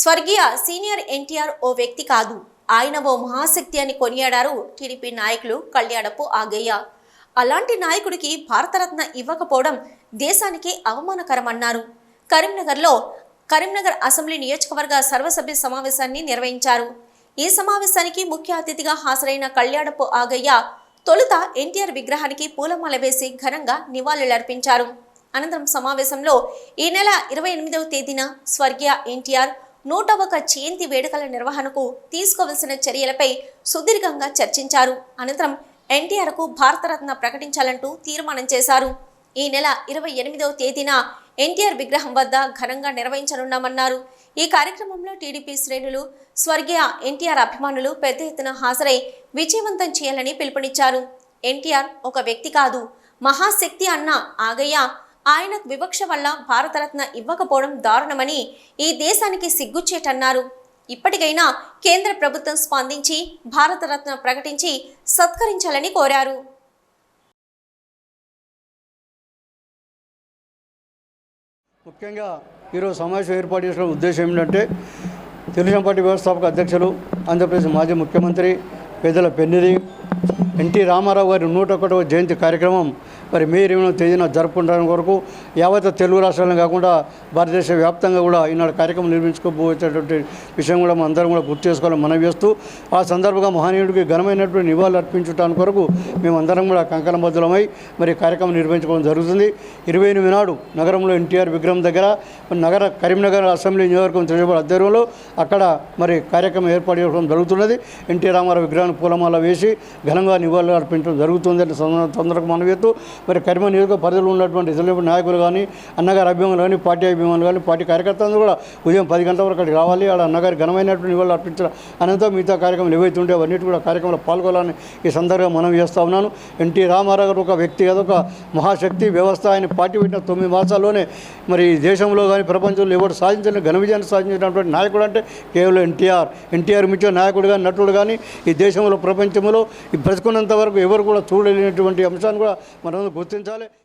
స్వర్గీయ సీనియర్ ఎన్టీఆర్ ఓ వ్యక్తి కాదు. ఆయన ఓ మహాశక్తి అని కొనియాడారు టీడీపీ నాయకులు కళ్యాణపు ఆగయ్య. అలాంటి నాయకుడికి భారతరత్న ఇవ్వకపోవడం దేశానికి అవమానకరమన్నారు. కరీంనగర్లో కరీంనగర్ అసెంబ్లీ నియోజకవర్గ సర్వసభ్య సమావేశాన్ని నిర్వహించారు. ఈ సమావేశానికి ముఖ్య అతిథిగా హాజరైన కళ్యాణపు ఆగయ్య తొలుత ఎన్టీఆర్ విగ్రహానికి పూలమాల వేసి ఘనంగా నివాళులర్పించారు. అనంతరం సమావేశంలో ఈ నెల ఇరవై ఎనిమిదవ తేదీన స్వర్గీయ ఎన్టీఆర్ నూట ఒక జయంతి వేడుకల నిర్వహణకు తీసుకోవలసిన చర్యలపై సుదీర్ఘంగా చర్చించారు. అనంతరం ఎన్టీఆర్కు భారతరత్న ప్రకటించాలంటూ తీర్మానం చేశారు. ఈ నెల ఇరవై ఎనిమిదవ తేదీన ఎన్టీఆర్ విగ్రహం వద్ద ఘనంగా నిర్వహించనున్నామన్నారు. ఈ కార్యక్రమంలో టీడీపీ శ్రేణులు స్వర్గీయ ఎన్టీఆర్ అభిమానులు పెద్ద ఎత్తున హాజరై విజయవంతం చేయాలని పిలుపునిచ్చారు. ఎన్టీఆర్ ఒక వ్యక్తి కాదు మహాశక్తి అన్న ఆగయ్య ఆయనకు వివక్ష వల్ల భారతరత్న ఇవ్వకపోవడం దారుణమని ఈ దేశానికి సిగ్గుచ్చేటన్నారు ఇప్పటికైనా కేంద్ర ప్రభుత్వం స్పందించి భారతరత్న ప్రకటించి సత్కరించాలని కోరారు. ముఖ్యంగా ఈరోజు సమావేశం ఏర్పాటు చేసిన ఉద్దేశం ఏంటంటే తెలుగుదేశం పార్టీ వ్యవస్థాపక అధ్యక్షులు ఆంధ్రప్రదేశ్ మాజీ ముఖ్యమంత్రి పెద్దల పెన్నిది ఎన్టీ రామారావు గారి నూట ఒకటవ జయంతి కార్యక్రమం మరి మే తేదీన జరుపుకుంటానికి కొరకు యావత్ తెలుగు రాష్ట్రాలను కాకుండా భారతదేశ వ్యాప్తంగా కూడా ఈనాడు కార్యక్రమం నిర్మించుకోబోయేటటువంటి విషయం కూడా మనం అందరం కూడా గుర్తు చేసుకోవాలని మనం చేస్తూ ఆ సందర్భంగా మహనీయుడికి ఘనమైనటువంటి నివాళులు అర్పించడానికి కొరకు మేమందరం కూడా కంకణబద్ధులమై మరి కార్యక్రమం నిర్వహించుకోవడం జరుగుతుంది. ఇరవై ఎనిమిది నాడు నగరంలో ఎన్టీఆర్ విగ్రహం దగ్గర నగర కరీంనగర్ అసెంబ్లీ నియోజకవర్గం తెలియబడి ఆధ్వర్యంలో అక్కడ మరి కార్యక్రమం ఏర్పాటు చేయడం జరుగుతున్నది. ఎన్టీ రామారావు విగ్రహాన్ని పూలమాల వేసి ఘనంగా నివాళులు అర్పించడం జరుగుతుంది అంటే తొందరగా మనం చేస్తూ మరి కర్మ నియోజక పరిధిలో ఉన్నటువంటి ఇతరుల నాయకులు కానీ అన్నగారి అభిమానులు కానీ పార్టీ అభిమానులు కానీ పార్టీ కార్యకర్తలు కూడా ఉదయం పది గంటల వరకు అక్కడికి రావాలి. ఆడ అన్నగారి ఘనమైనటువంటి నివాళులు అర్పించడం అనంతరం మిగతా కార్యక్రమం ఏవైతే ఉంటే అవన్నిటి కూడా కార్యక్రమంలో పాల్గొనాలని ఈ సందర్భంగా మనం చేస్తూ ఉన్నాను. ఎన్టీ రామారావు గారు ఒక వ్యక్తి కాదు ఒక మహాశక్తి వ్యవస్థ. ఆయన పార్టీ పెట్టిన తొమ్మిది మాసాల్లోనే మరి ఈ దేశంలో కానీ ప్రపంచంలో ఎవరు సాధించిన ఘన విజయాన్ని సాధించినటువంటి నాయకుడు అంటే కేవలం ఎన్టీఆర్. ఎన్టీఆర్ మించిన నాయకుడు కానీ నటుడు కానీ ఈ దేశంలో ప్రపంచంలో ఈ బ్రతుకున్నంత వరకు ఎవరు కూడా చూడలేనటువంటి అంశాన్ని కూడా మనం గుర్తించాలి.